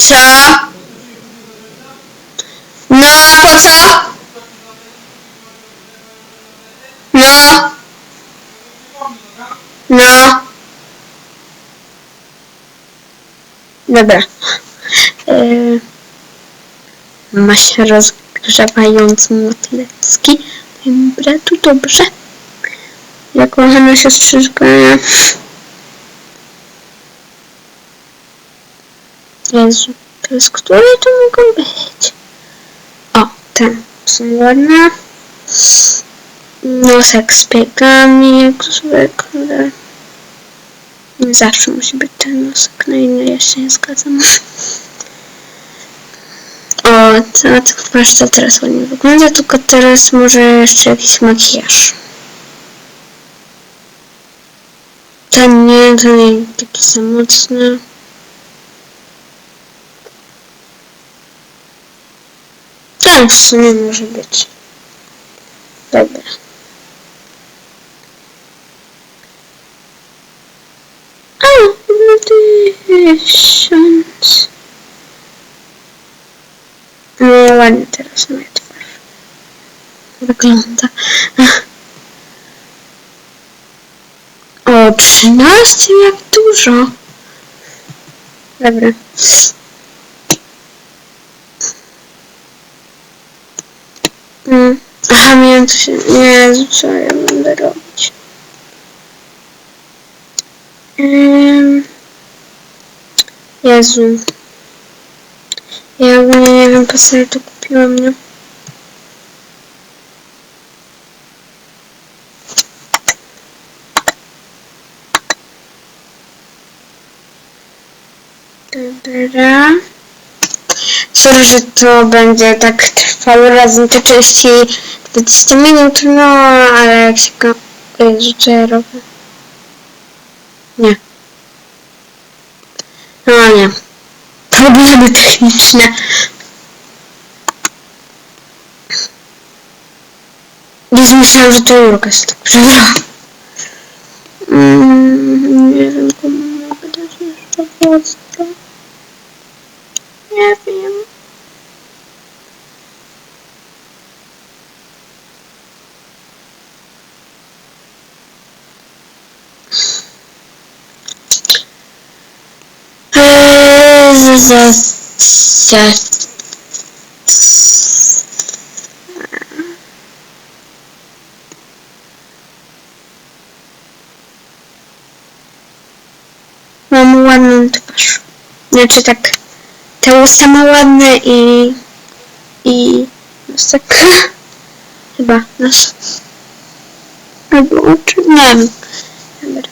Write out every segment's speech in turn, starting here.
Co? No, po co? No. No. Dobra. Yy, ma się rozgrzewający motlecki. Moim bratu dobrze. Ja kochana siostrzyczka. Jezu, jest które to mogą być? O, ten. Są ładne. Nosek z piegami, jak zwykle. Nie zawsze musi być ten nosek, na inny ja się nie zgadzam. O, to, to to teraz ładnie wygląda, tylko teraz może jeszcze jakiś makijaż. Ten nie, ten nie taki za mocny. Ten w sumie może być. Dobra. O, no tysiąc. No ładnie teraz moja twarz wygląda. O, 13 jak dużo. Dobra. Mm. Aha, miałem coś... Jezu, co ja będę robić? Jezu. Ja ogólnie nie wiem, po co ja to kupiłam, nie? Dobra. Sorry, że to będzie tak trwało razem te części 20 minut, no ale jak się go... Jezu, co ja robię? Nie. No nie. Problemy techniczne. Jezu, myślałam, że to Jurka jest tak przegrała. Mm, nie wiem, komu mogę dać jeszcze pozdro. Nie wiem. Z- Mam ładną twarz. Znaczy tak, te usta ma ładne i... i... nosek. Chyba, nos. Albo oczy, nie wiem. Dobra.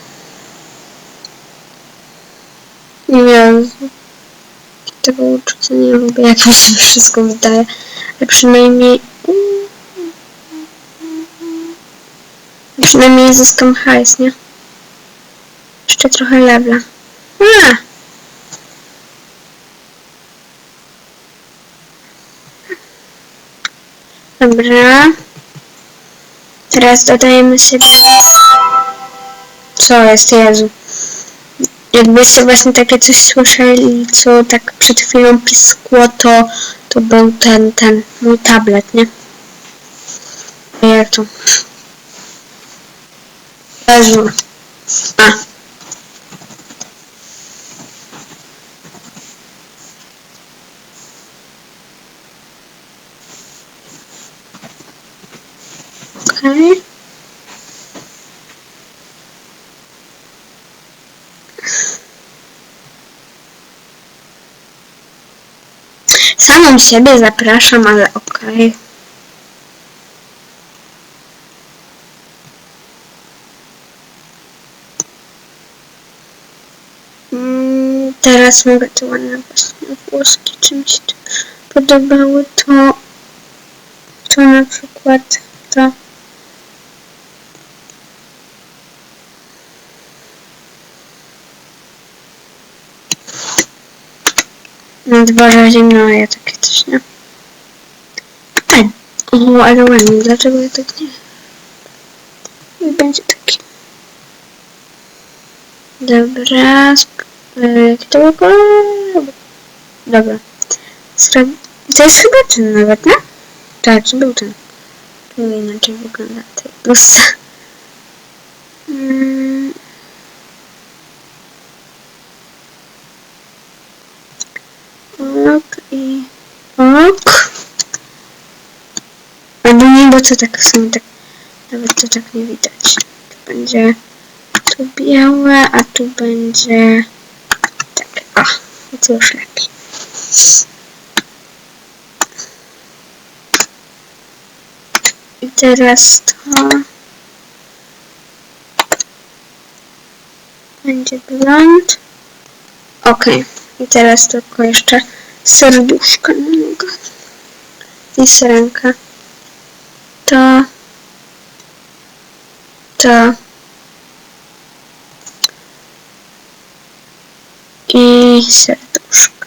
Jezu. Tego uczucia nie lubię, jak mi się wszystko wydaje. Ale przynajmniej... Przynajmniej zyskam hajs, nie? Jeszcze trochę lewla. A! Dobra. Teraz dodajemy sobie... Co jest, Jezu? Jakbyście właśnie takie coś słyszeli, co tak przed chwilą piskło, to, to był ten, ten mój tablet, nie? Jak to? Jezu. A. Okej. Samą siebie zapraszam, ale okej. Mm, Teraz mogę te ładne właśnie włoski czymś tu podobały, to to na przykład to na dworze zimno, ja takie coś nie. Ale, o, ale ładnie, dlaczego ja tak nie? Będzie taki. Dobra, e, jaki to był kolor? Dobra. Sra... To jest chyba ten nawet, nie? Tak, był ten. Tu inaczej wygląda tej bluzce. Mm. Ok i ok. Albo nie, bo to tak tak, nawet to tak nie widać. Tu będzie tu białe, a tu będzie tak, o, to już lepiej. I teraz to będzie blond. Ok, i teraz tylko jeszcze serduszko na niego. I syrenka. To. To. I serduszko.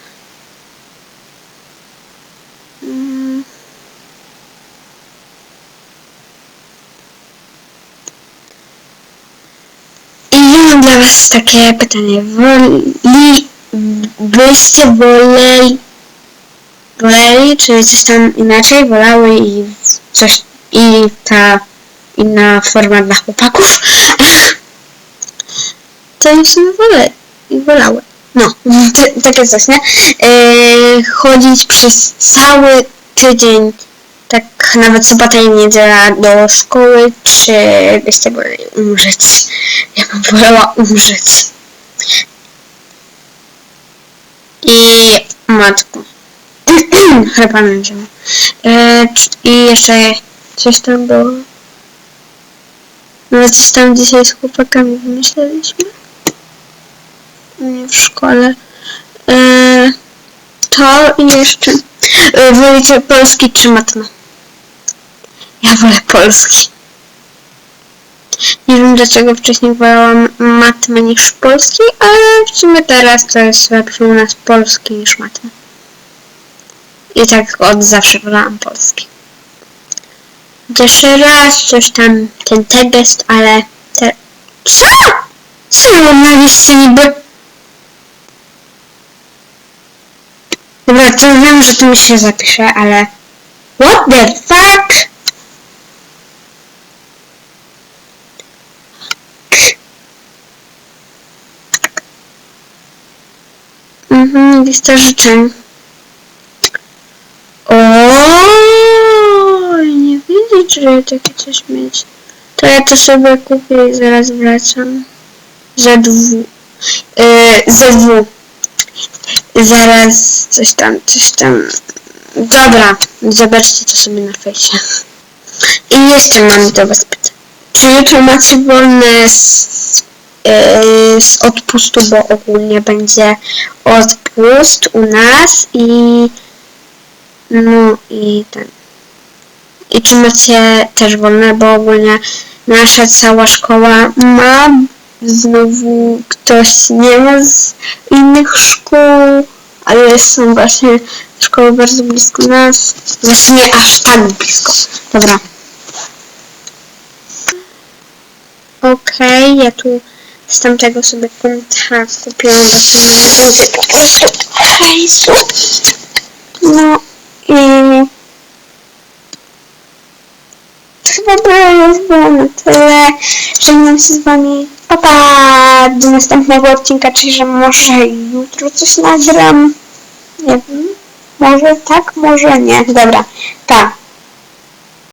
Mm. Dla was takie pytanie. Woli, byście woleli, woleli, czy coś tam inaczej, wolały i coś, i ta inna forma dla chłopaków? To już nie wolę i wolały. No, t- takie coś, nie? Yy, chodzić przez cały tydzień, tak nawet sobota i niedziela do szkoły, czy byście woleli umrzeć? Ja bym wolała umrzeć. I matko. Chyba na ziemię. E, I jeszcze coś tam było. No coś tam dzisiaj z chłopakami wymyśleliśmy. Nie w szkole. E, to i jeszcze. E, wolicie polski czy matma? Ja wolę polski. Nie wiem dlaczego wcześniej wolałam matmę niż polski, ale w sumie teraz to jest lepszy u nas polski niż matma. I tak od zawsze wolałam polski. Jeszcze raz coś tam, ten tegest, ale... Te... Co? Co na liście niby? Dobra, to wiem, że tu mi się zapisze, ale... What the fuck? Mhm, lista życzeń. Wiedzieć, że ja takie coś mieć. To ja to sobie kupię i zaraz wracam. ZW. Yy, ZW. Zaraz coś tam, coś tam. Dobra, zobaczcie to sobie na fejsie. I jeszcze mam do was pytanie. Czy jutro macie wolne z, yy, z odpustu, bo ogólnie będzie odpust u nas i no i ten. I czy macie też wolne, bo ogólnie nasza cała szkoła ma znowu ktoś nie ma z innych szkół, ale są właśnie szkoły bardzo blisko nas. Znaczy nie aż tak blisko. Dobra. Okej, ja tu z tamtego sobie konta kupiłam, bo to nie będzie po prostu hejsu. No i chyba na tyle. Żegnam się z wami. Pa, pa! Do następnego odcinka, czyli że może jutro coś nagram. Nie wiem. Może tak, może nie. Dobra. Pa.